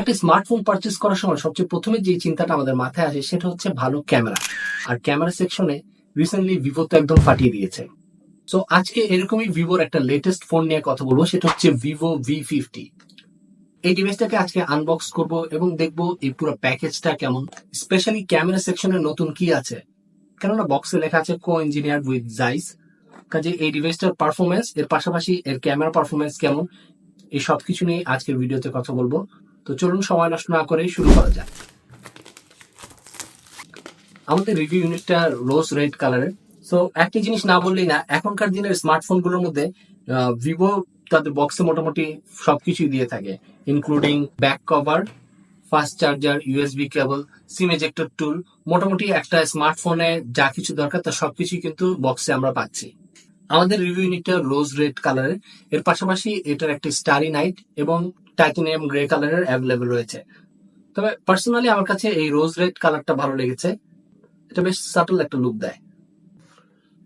একটা smartphone purchase করার সময় সবচেয়ে প্রথমে যে চিন্তাটা আমাদের মাথায় আসে, সেটা হচ্ছে ভালো ক্যামেরা আর ক্যামেরা সেকশনে রিসেন্টলি ভিভো তো একদম ফাটিয়ে দিয়েছে। সো আজকে এরকমই ভিভোর একটা লেটেস্ট ফোন নিয়ে কথা বলব, সেটা হচ্ছে ভিভো ভি ফিফটি এই ডিভাইসটাকে আজকে আনবক্স করব এবং দেখব এই পুরো প্যাকেজটা কেমন। স্পেশালি ক্যামেরা সেকশনে নতুন কি আছে। কেননা বক্সে লেখা আছে কো ইঞ্জিনিয়ার উইথ জাইস কাজে এই ডিভাইসটার পারফরমেন্স এর পাশাপাশি এর ক্যামেরা পারফরমেন্স কেমন, এই সবকিছু নিয়ে আজকের ভিডিওতে কথা বলব। তো চলুন সময় নষ্ট না করে শুরু করা যাক। আমাদের রিভিউ ইউনিটটা রোজ রেড কালারের সো একটা জিনিস না বললেই না, এখনকার দিনের স্মার্টফোনগুলোর মধ্যে ভিভো তাদের বক্সে মোটামুটি সবকিছুই দিয়ে থাকে including back cover fast charger USB cable SIM ejector tool মোটামুটি একটা স্মার্টফোনে যা কিছু দরকার তার সবকিছুই কিন্তু বক্সে আমরা পাচ্ছি। আমাদের রিভিউ ইউনিটটা রোজ রেড কালারের এর পাশাপাশি এটার একটি স্টারি নাইট এবং টাইটানিয়াম গ্রে কালারের অ্যাভেলেবেল রয়েছে। তবে পার্সোনালি আমার কাছে এই রোজ রেড কালারটা ভালো লেগেছে। এটা বেশ সাটল একটা লুক দেয়।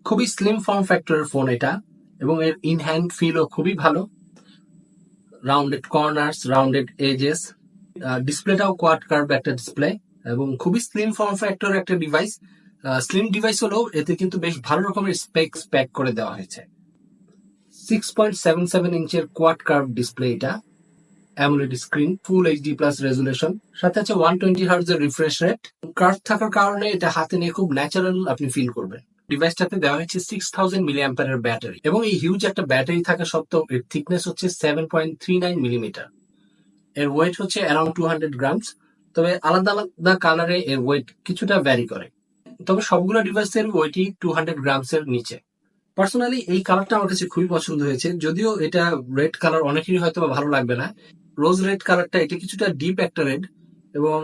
খুবই স্লিম ফর্ম ফ্যাক্টরের ফোন এটা এবং এর ইন হ্যান্ড ফিলও খুবই ভালো। রাউন্ডেড কর্নার্স রাউন্ডেড এজেস ডিসপ্লেটাও কোয়াড কার্ভ একটা ডিসপ্লে এবং খুবই স্লিম ফর্ম ফ্যাক্টর একটা ডিভাইস স্লিম ডিভাইস হলেও এতে কিন্তু বেশ ভালো রকমের স্পেক্স প্যাক করে দেওয়া হয়েছে। সিক্স পয়েন্ট সেভেন সেভেন ইঞ্চের কোয়াড কার্ভ ডিসপ্লে এটা। AMOLED screen full HD plus resolution সাথে আছে ওয়ান টোয়েন্টি হার্জ এর রিফ্রেশ রেট কার্ভ থাকার কারণে এটা হাতে নিয়ে খুব ন্যাচারাল আপনি ফিল করবেন। ডিভাইসটাতে দেওয়া হয়েছে সিক্স থাউজেন্ড মিলি অ্যাম্পারের ব্যাটারি এবং এই হিউজ একটা ব্যাটারি থাকা সত্ত্বেও এর থিকনেস হচ্ছে seven point three nine millimetre এর ওয়েট হচ্ছে অ্যারাউন্ড টু হান্ড্রেড গ্রামস তবে আলাদা আলাদা কালারে এর ওয়েট কিছুটা ভ্যারি করে। তবে সবগুলো ডিভাইসের ওয়েটই টু হান্ড্রেড গ্রামস এর নিচে। পার্সোনালি এই কালারটা আমার কাছে খুবই পছন্দ হয়েছে। যদিও এটা রেড কালার অনেকেরই হয়তো ভালো লাগবে না। রোজ রেড কালারটা এটা কিছুটা ডিপ একটা রেড এবং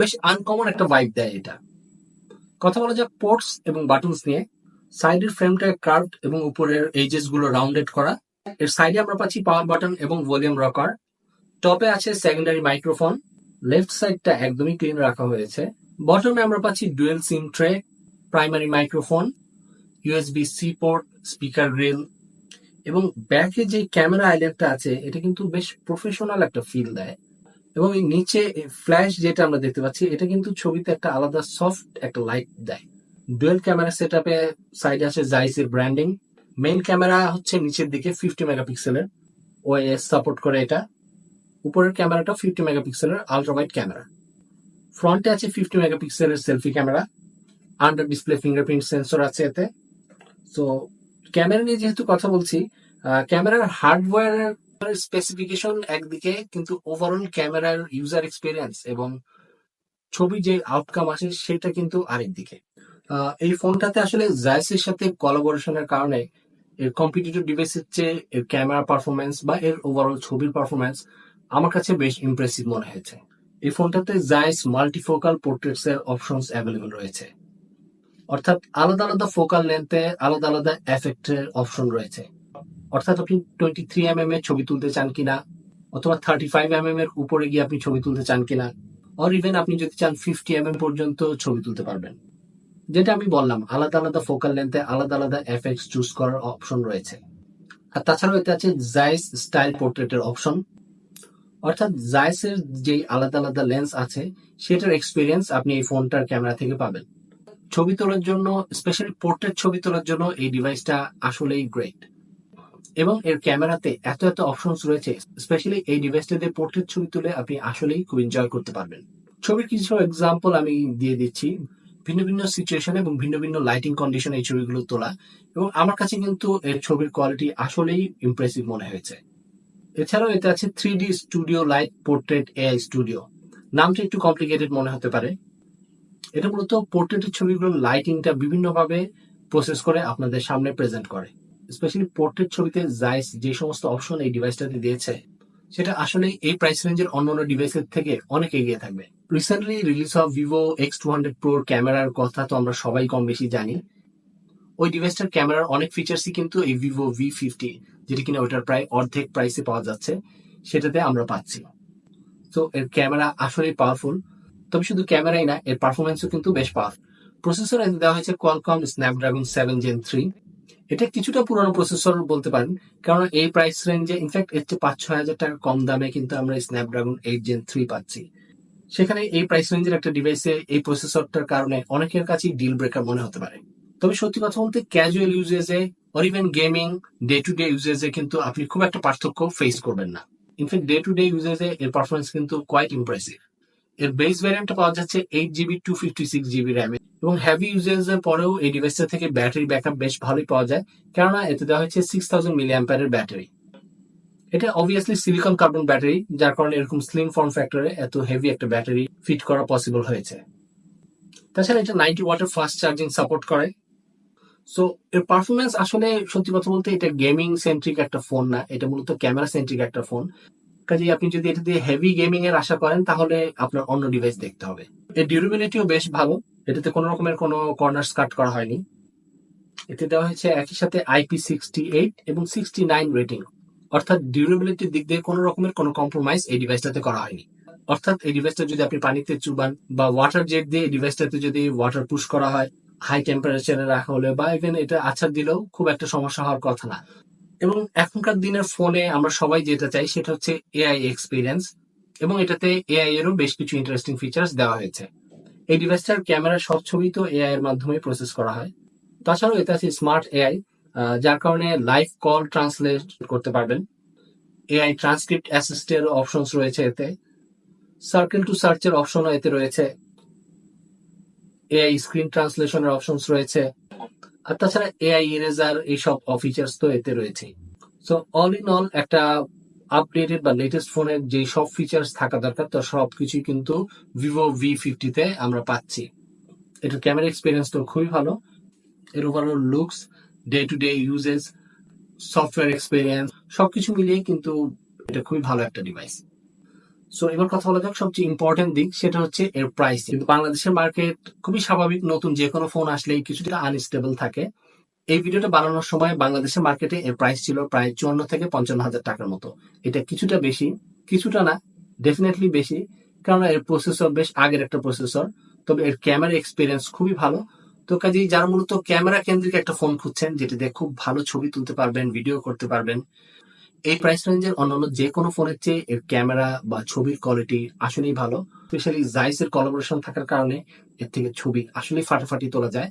বেশ আনকমন একটা ভাইব দেয় এটা। কথা বলা যাক পোর্টস এবং বাটনস নিয়ে। সাইডের ফ্রেমটা কার্ভড এবং উপরের এজেসগুলো রাউন্ডেড করা। এর সাইডে আমরা পাচ্ছি পাওয়ার বাটন এবং ভলিউম রকার টপে আছে সেকেন্ডারি মাইক্রোফোন লেফট সাইডটা একদমই ক্লিন রাখা হয়েছে। বটমে আমরা পাচ্ছি dual SIM tray primary microphone USB C port speaker grille এবং ব্যাকে যে ক্যামেরা আইল্যান্ডটা আছে, এটা কিন্তু বেশ প্রফেশনাল একটা ফিল দেয়। এবং এই নিচে ফ্ল্যাশ যেটা আমরা দেখতে পাচ্ছি, এটা কিন্তু ছবিতে একটা আলাদা সফট একটা লাইট দেয়। ডুয়েল ক্যামেরা সেট আপে সাইডে আছে জাইসের ব্র্যান্ডিং মেইন ক্যামেরা হচ্ছে নিচের দিকে ফিফটি মেগাপিক্সেলের ওএস সাপোর্ট করে এটা। উপরের ক্যামেরাটা ফিফটি মেগাপিক্সেলের আলট্রাওয়াইড ক্যামেরা ফ্রন্টে আছে ফিফটি মেগাপিক্সেলের selfie camera under display fingerprint sensor আছে এতে। তো ক্যামেরা নিয়ে যেহেতু কথা বলছি ক্যামেরার হার্ডওয়্যারের স্পেসিফিকেশন একদিকে কিন্তু ওভারঅল ক্যামেরার ইউজার এক্সপিরিয়েন্স এবং ছবি যে আউটকাম আসে সেটা কিন্তু আরেকদিকে। আহ, এই ফোনটাতে আসলে জায়সের সাথে কোলাবোরেশনের কারণে এর কম্পিটিটিভ ডিভাইসের চেয়ে এর ক্যামেরা পারফরমেন্স বা এর ওভারঅল ছবির পারফরমেন্স আমার কাছে বেশ ইমপ্রেসিভ মনে হয়েছে। এই ফোনটাতে জাইস মাল্টিফোকাল পোর্ট্রেটস এর অপশনস অ্যাভেলেবল রয়েছে। অর্থাৎ আলাদা আলাদা ফোকাল লেন্থে আলাদা আলাদা এফেক্টের অপশন রয়েছে। অর্থাৎ আপনি টোয়েন্টি থ্রি এম এম এর ছবি তুলতে চান কিনা, অথবা থার্টি ফাইভ এম এম এর উপরে গিয়ে আপনি ছবি তুলতে চান কিনা অর ইভেন আপনি যদি চান ফিফটি এম এম পর্যন্ত ছবি তুলতে পারবেন। যেটা আমি বললাম, আলাদা আলাদা ফোকাল লেন্থে আলাদা আলাদা এফেক্টস চুজ করার অপশন রয়েছে। আর তাছাড়াও এতে আছে জাইস স্টাইল পোর্ট্রেটের অপশন অর্থাৎ জাইসের যে আলাদা আলাদা লেন্স আছে, সেটার এক্সপিরিয়েন্স আপনি এই ফোনটার ক্যামেরা থেকে পাবেন। ছবি তোলার জন্য স্পেশালি পোর্ট্রেট ছবি তোলার জন্য এই ডিভাইসটা আসলেই গ্রেট এবং এর ক্যামেরাতে এত এত অপশনস রয়েছে স্পেশালি এই ডিভাইসটাতে পোর্ট্রেট ছবি তুলে আপনি আসলেই খুব এনজয় করতে পারবেন। ছবির কিছু এক্সাম্পল আমি দিয়ে দিচ্ছি। ভিন্ন ভিন্ন সিচুয়েশন এবং ভিন্ন ভিন্ন লাইটিং কন্ডিশন এই ছবিগুলো তোলা। এবং আমার কাছে কিন্তু এর ছবির কোয়ালিটি আসলেই ইমপ্রেসিভ মনে হয়েছে। এছাড়াও এতে আছে three D studio light portrait AI studio নামটা একটু কমপ্লিকেটেড মনে হতে পারে। এটা মূলত পোর্ট্রেটের ছবিগুলোর লাইটিংটা বিভিন্নভাবে প্রসেস করে আপনাদের সামনে প্রেজেন্ট করে। স্পেশালি পোর্ট্রেট ছবিতে জাইস যে সমস্ত অপশন এই ডিভাইসটাতে দিয়েছে, সেটা আসলে এই প্রাইস রেঞ্জের অন্যান্য ডিভাইসের থেকে অনেক এগিয়ে থাকবে। Recently release of Vivo X two hundred প্রোর ক্যামেরার কথা তো আমরা সবাই কম বেশি জানি। ওই ডিভাইসটার ক্যামেরার অনেক ফিচার্সই কিন্তু এই ভিভো ভি ফিফটি যেটা কিনা ওটার প্রায় অর্ধেক প্রাইসে পাওয়া যাচ্ছে, সেটাতে আমরা পাচ্ছি। তো এর ক্যামেরা আসলেই পাওয়ারফুল তবে শুধু ক্যামেরাই না, এর পারফরমেন্সও কিন্তু বেশ পাওয়ারফুল প্রসেসর এতে দেওয়া হয়েছে Qualcomm Snapdragon seven gen three এটা কিছুটা পুরনো প্রসেসর বলতে পারেন কারণ এই প্রাইস রেঞ্জে ইনফ্যাক্ট এর চেয়ে পাঁচ ছয় হাজার টাকা কম দামে কিন্তু আমরা স্ন্যাপড্রাগন এইট জেন থ্রি পাচ্ছি। সেখানে এই প্রাইস রেঞ্জের একটা ডিভাইসে এই প্রসেসরটার কারণে অনেকের কাছেই ডিল ব্রেকার মনে হতে পারে। তবে সত্যি কথা বলতে casual ইউজেজে or even gaming day to day ইউজেজে কিন্তু আপনি খুব একটা পার্থক্য ফেস করবেন না। In fact day to day ইউজেজে এর পারফরমেন্স কিন্তু কোয়াইট ইমপ্রেসিভ এর বেস ভ্যারিয়েন্টটা পাওয়া যাচ্ছে eight GB two fifty six GB র্যামে এবং হ্যাভি ইউজেজ এর পরেও এই ডিভাইসটা থেকে ব্যাটারি ব্যাকআপ বেশ ভালোই পাওয়া যায়। কেননা এতে দেওয়া হয়েছে সিক্স থাউজেন্ড মিলি অ্যাম্পারের ব্যাটারি এটা অবভিয়াসলি সিলিকন কার্বন ব্যাটারি যার কারণে এরকম স্লিম ফর্ম ফ্যাক্টরে এত হেভি একটা ব্যাটারি ফিট করা পসিবল হয়েছে। তাছাড়া এটা নাইনটি ওয়াটের ফাস্ট চার্জিং সাপোর্ট করে। সো এর পারফরমেন্স আসলে সত্যি কথা বলতে এটা গেমিং সেন্ট্রিক একটা ফোন না, এটা মূলত ক্যামেরা সেন্ট্রিক একটা ফোন কাজে আপনি যদি এটা দিয়ে হেভি গেমিং এর আশা করেন, তাহলে আপনার অন্য ডিভাইস দেখতে হবে। এর ডিউরেবিলিটিও বেশ ভালো। এটাতে কোনো রকমের কোনো কর্নার কাট করা হয়নি। এতে দেওয়া হয়েছে একই সাথে আইপি সিক্সটি এইট এবং সিক্সটি নাইন রেটিং অর্থাৎ ডিউরেবিলিটির দিক দিয়ে কোনো রকমের কোনো কম্প্রোমাইজ এই ডিভাইসটাতে করা হয়নি। অর্থাৎ এই ডিভাইসটা যদি আপনি পানিতে চুবান বা ওয়াটার জেট দিয়ে ডিভাইসটাতে যদি ওয়াটার পুশ করা হয় হাই টেম্পারেচারে রাখা হলে বা ইভেন এটা আছাড় দিলেও খুব একটা সমস্যা হওয়ার কথা না। এবং এখনকার দিনের ফোনে আমরা সবাই যেটা চাই সেটা হচ্ছে এআই এক্সপিরিয়েন্স এবং এটাতে এআই এরও বেশ কিছু ইন্টারেস্টিং ফিচার্স দেওয়া হয়েছে। এই ডিভাইসটার ক্যামেরার সব ছবি তো এআই এর মাধ্যমে প্রসেস করা হয়। তাছাড়াও এতে আছে স্মার্ট এআই যার কারণে লাইভ কল ট্রান্সলেট করতে পারবেন। এআই ট্রান্সক্রিপ্ট অ্যাসিস্টের অপশনস রয়েছে এতে। সার্কেল টু সার্চের অপশনও এতে রয়েছে। এআই স্ক্রিন ট্রান্সলেশনের অপশনস রয়েছে। আর তাছাড়া এআই ইরেজার এইসব ফিচার্স তো এতে রয়েছে সো অল ইন অল একটা আপডেটেড বা লেটেস্ট ফোনের যে সব ফিচার্স থাকা দরকার, তো সবকিছুই কিন্তু ভিভো ভি ফিফটিতে আমরা পাচ্ছি। এটার ক্যামেরা এক্সপিরিয়েন্স তো খুবই ভালো। এর overall looks day to day usages software experience সবকিছু মিলিয়ে কিন্তু এটা খুবই ভালো একটা ডিভাইস সো এবার কথা বলা যাক সবচেয়ে ইম্পর্টেন্ট দিক, সেটা হচ্ছে এর প্রাইস কিন্তু বাংলাদেশের মার্কেট খুবই স্বাভাবিক, নতুন যে কোনো ফোন আসলেই কিছুটা আনস্টেবল থাকে। এই ভিডিওটা বানানোর সময় বাংলাদেশের মার্কেটে এর প্রাইস ছিল প্রায় চুয়ান্ন থেকে পঞ্চান্ন হাজার টাকার মতো। এটা কিছুটা বেশি, কিছুটা না ডেফিনেটলি বেশি, কারণ এর প্রসেসর বেশ আগের একটা প্রসেসর তবে এর ক্যামেরা এক্সপিরিয়েন্স খুবই ভালো। তো কাজেই যারা মূলত ক্যামেরা কেন্দ্রিক একটা ফোন খুঁজছেন, যেটা দিয়ে খুব ভালো ছবি তুলতে পারবেন ভিডিও করতে পারবেন এই প্রাইস রেঞ্জের অন্যান্য যে কোনো ফোনের চেয়ে এর ক্যামেরা বা ছবির কোয়ালিটি আসলেই ভালো। স্পেশালি জাইস এর কলাবোরেশন থাকার কারণে এর থেকে ছবি আসলেই ফাটাফাটি তোলা যায়।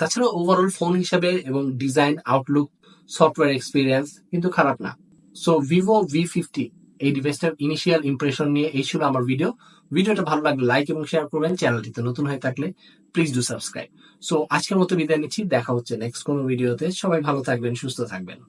তাছাড়া ওভারঅল ফোন হিসাবে এবং ডিজাইন আউটলুক সফটওয়্যার এক্সপিরিয়েন্স কিন্তু খারাপ না। সো ভিভো ভি ফিফটি এই ডিভাইসটার ইনিশিয়াল ইমপ্রেশন নিয়ে এই ছিল আমার ভিডিও ভিডিওটা ভালো লাগলে লাইক এবং শেয়ার করবেন। চ্যানেলটিতে নতুন হয়ে থাকলে প্লিজ ডু সাবস্ক্রাইব সো আজকের মতো বিদায় নিচ্ছি। দেখা হচ্ছে নেক্সট কোনো ভিডিওতে সবাই ভালো থাকবেন, সুস্থ থাকবেন।